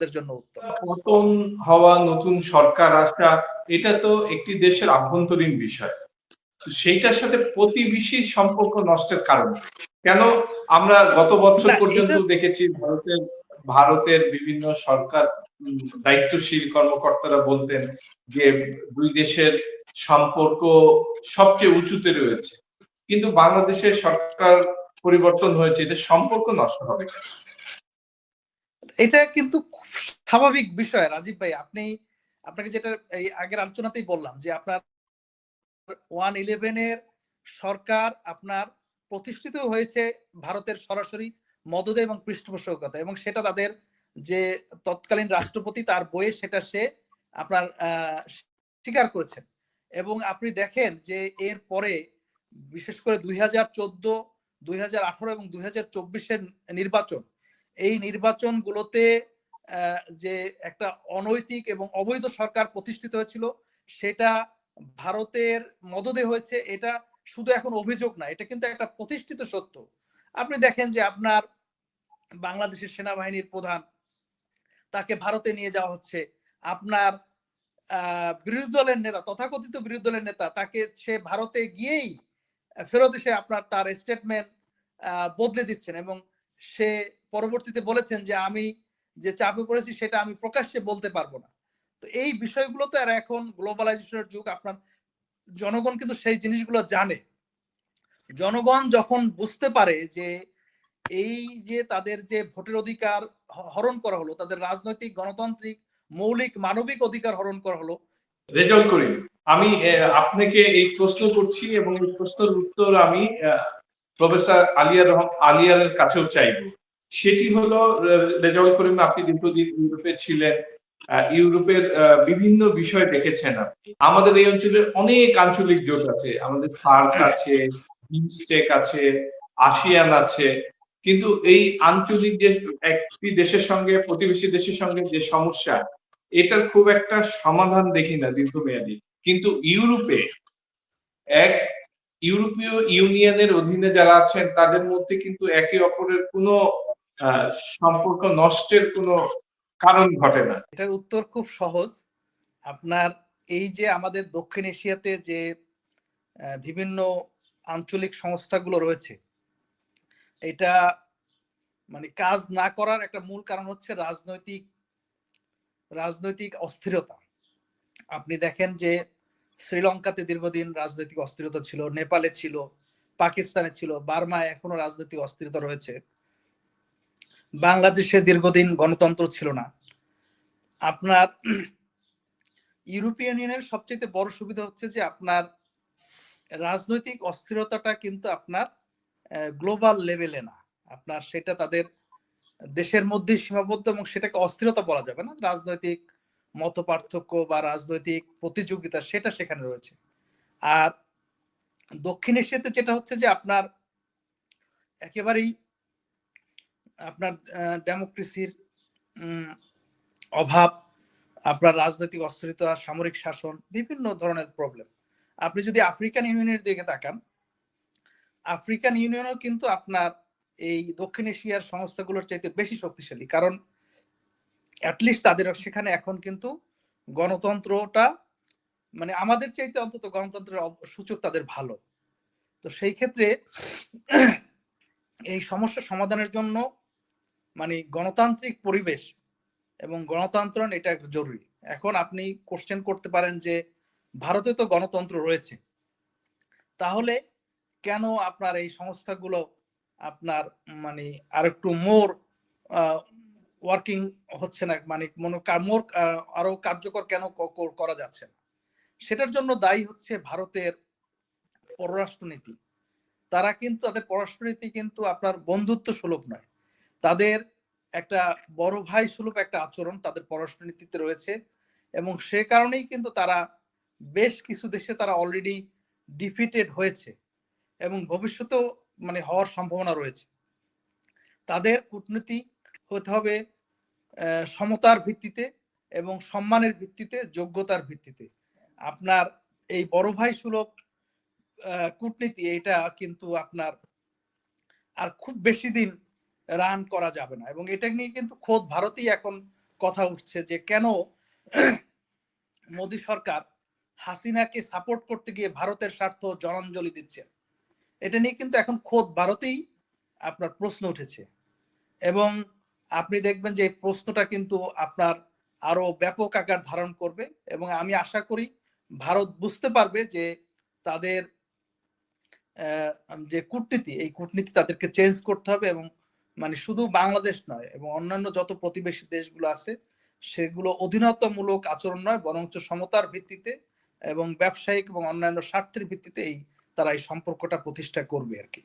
তাদের জন্য উত্তম। পতন হওয়া নতুন সরকার আসা এটা তো একটি দেশের আভ্যন্তরীণ বিষয়। সেইটার সাথে প্রতিবেশী সম্পর্ক নষ্টের কারণ। কেন আমরা গত বছর পর্যন্ত দেখেছি ভারতের ভারতের বিভিন্ন সরকার দায়িত্বশীল কর্মকর্তারা বলতেন যে দুই দেশের সম্পর্ক সবচেয়ে উঁচুতে রয়েছে। কিন্তু বাংলাদেশের সরকার পরিবর্তন হয়েছে এটা সম্পর্ক নষ্ট হবে? এটা কিন্তু স্বাভাবিক বিষয়, রাজীব ভাই। আপনি, আপনাকে যেটা এই আগের আলোচনাতেই বললাম যে আপনার ওয়ান ইলেভেনের সরকার আপনার প্রতিষ্ঠিত হয়েছে ভারতের সরাসরি মদদে এবং পৃষ্ঠপোষকতা এবং সেটা তাদের যে তৎকালীন রাষ্ট্রপতি তার বইয়ে সেটা সে আপনার স্বীকার করেছেন। এবং আপনি দেখেন যে এর পরে বিশেষ করে দুই হাজার চোদ্দ, দুই হাজার আঠারো এবং দুই হাজার চব্বিশের নির্বাচন এই নির্বাচনগুলোতে যে একটা অনৈতিক এবং অবৈধ সরকার প্রতিষ্ঠিত হয়েছিল, সেটা ভারতের মদদে হয়েছে, এটা শুধু এখন অভিযোগ না, এটা কিন্তু একটা প্রতিষ্ঠিত সত্য। আপনি দেখেন যে আপনার বাংলাদেশের সেনাবাহিনীর প্রধান, তাকে ভারতে নিয়ে যাওয়া হচ্ছে। আপনার বিরোধী দলের নেতা, তথাকথিত বিরোধী দলের নেতা, তাকে সে ভারতে গিয়েই ফেরত এসে আপনার তার স্টেটমেন্ট বদলে দিচ্ছেন এবং সে পরবর্তীতে বলেছেন যে আমি যে চাপে পড়েছি সেটা আমি প্রকাশ্যে বলতে পারব না। তো এই বিষয়গুলো তো আর এখন গ্লোবালাইজেশনের যুগ, আপনার জনগণ কিন্তু সেই জিনিসগুলো জানে। জনগণ যখন বুঝতে পারে যে এই যে তাদের যে ভোটের অধিকার হরণ করা হলো, তাদের রাজনৈতিক, গণতান্ত্রিক, মৌলিক, মানবিক অধিকার হরণ করা হলো। রেজাল্ট করিম, আমি আপনাকে এই প্রশ্ন করছি এবং এই প্রশ্নের উত্তর আমি প্রফেসর আলিয়ার রহম, আলিয়ার কাছেও চাইব। সেটি হলো রেজাউল করিম আপনি দীর্ঘদিন ইউরোপে ছিলেন ইউরোপের বিভিন্ন বিষয় দেখেছেন আপনি। আমাদের এই অঞ্চলে অনেক আঞ্চলিক জোট আছে। আমাদের সার্ক আছে, বিমস্টেক আছে, আসিয়ান আছে। কিন্তু এই আঞ্চলিক যে একটি দেশের সঙ্গে, প্রতিবেশী দেশের সঙ্গে যে সমস্যা, এটার খুব একটা সমাধান দেখি না দীর্ঘমেয়াদী। কিন্তু ইউরোপে এক ইউরোপীয় ইউনিয়নের অধীনে যারা আছেন, তাদের মধ্যে কিন্তু একে অপরের কোনো সম্পর্ক নষ্টের কোনো কারণ ঘটে না। এটার উত্তর খুব সহজ। আপনার এই যে আমাদের দক্ষিণ এশিয়াতে যে বিভিন্ন আঞ্চলিক সংস্থাগুলো রয়েছে, এটা মানে কাজ না করার একটা মূল কারণ হচ্ছে রাজনৈতিক রাজনৈতিক অস্থিরতা। আপনি দেখেন যে শ্রীলঙ্কাতে দীর্ঘদিন রাজনৈতিক অস্থিরতা ছিল, নেপালে ছিল, পাকিস্তানে ছিল, বার্মায় এখনও রাজনৈতিক অস্থিরতা রয়েছে। বাংলাদেশে দীর্ঘদিন গণতন্ত্র ছিল না। আপনার ইউরোপিয়ান ইউনিয়নের সবচেয়ে বড় সুবিধা হচ্ছে যে আপনার রাজনৈতিক অস্থিরতাটা কিন্তু আপনার গ্লোবাল লেভেলে না। আপনার সেটা তাদের দেশের মধ্যে সীমাবদ্ধ এবং সেটাকে অস্থিরতা বলা যাবে না। রাজনৈতিক মত পার্থক্য বা রাজনৈতিক প্রতিযোগিতা সেটা সেখানে রয়েছে। আর দক্ষিণ এশিয়াতে যেটা হচ্ছে যে আপনার একেবারেই আপনার ডেমোক্রেসির অভাব, আপনার রাজনৈতিক অস্থিরতা, সামরিক শাসন, বিভিন্ন ধরনের প্রবলেম আপনি যদি আফ্রিকান ইউনিয়নের দিকে তাকান আফ্রিকান ইউনিয়নও কিন্তু আপনার এই দক্ষিণ এশিয়ার সংস্থাগুলোর চাইতে বেশি শক্তিশালী। কারণ অ্যাটলিস্ট তাদের সেখানে এখন কিন্তু গণতন্ত্রটা মানে আমাদের চাইতে অন্তত গণতন্ত্রের সূচক তাদের ভালো। তো সেই ক্ষেত্রে, এই সমস্যা সমাধানের জন্য মানে গণতান্ত্রিক পরিবেশ এবং গণতন্ত্রণ এটা জরুরি। এখন আপনি কোশ্চেন করতে পারেন যে, ভারতে তো গণতন্ত্র রয়েছে। তাহলে কেন আপনার এই সংস্থাগুলো আপনার মানে আর একটু মোর ওয়ার্কিং হচ্ছে না? মানে মনে মোর আরও কার্যকর কেন করা যাচ্ছে না? সেটার জন্য দায়ী হচ্ছে ভারতের পররাষ্ট্রনীতি। তারা কিন্তু, তাদের পররাষ্ট্রনীতি কিন্তু আপনার বন্ধুত্ব সুলভ নয়। তাদের একটা বড় ভাই সুলভ একটা আচরণ তাদের পররাষ্ট্রনীতিতে রয়েছে এবং সে কারণেই কিন্তু তারা বেশ কিছু দেশে তারা অলরেডি ডিফিটেড হয়েছে এবং ভবিষ্যতেও মানে হওয়ার সম্ভাবনা রয়েছে। তাদের কূটনীতি হতে হবে সমতার ভিত্তিতে এবং সম্মানের ভিত্তিতে, যোগ্যতার ভিত্তিতে। আপনার এই বড় ভাই সুলভ কূটনীতি, এটা কিন্তু আপনার আর খুব বেশি দিন রান করা যাবে না। এবং এটা নিয়ে কিন্তু খোদ ভারতেই এখন কথা উঠছে যে কেন মোদী সরকার হাসিনাকে সাপোর্ট করতে গিয়ে ভারতের স্বার্থ জলাঞ্জলি দিচ্ছে। এটা নিয়ে কিন্তু এখন খোদ ভারতেই আপনার প্রশ্ন উঠেছে। এবং আপনি দেখবেন যে প্রশ্নটা কিন্তু আপনার আরও ব্যাপক আকার ধারণ করবে। এবং আমি আশা করি ভারত বুঝতে পারবে যে তাদের যে কূটনীতি, এই কূটনীতি তাদেরকে চেঞ্জ করতে হবে এবং মানে শুধু বাংলাদেশ নয় এবং অন্যান্য যত প্রতিবেশী দেশগুলো আছে, সেগুলো অধীনতামূলক আচরণ নয়, বরঞ্চ সমতার ভিত্তিতে এবং ব্যবসায়িক এবং অন্যান্য স্বার্থের ভিত্তিতে এই তারা এই সম্পর্কটা প্রতিষ্ঠা করবে আর কি।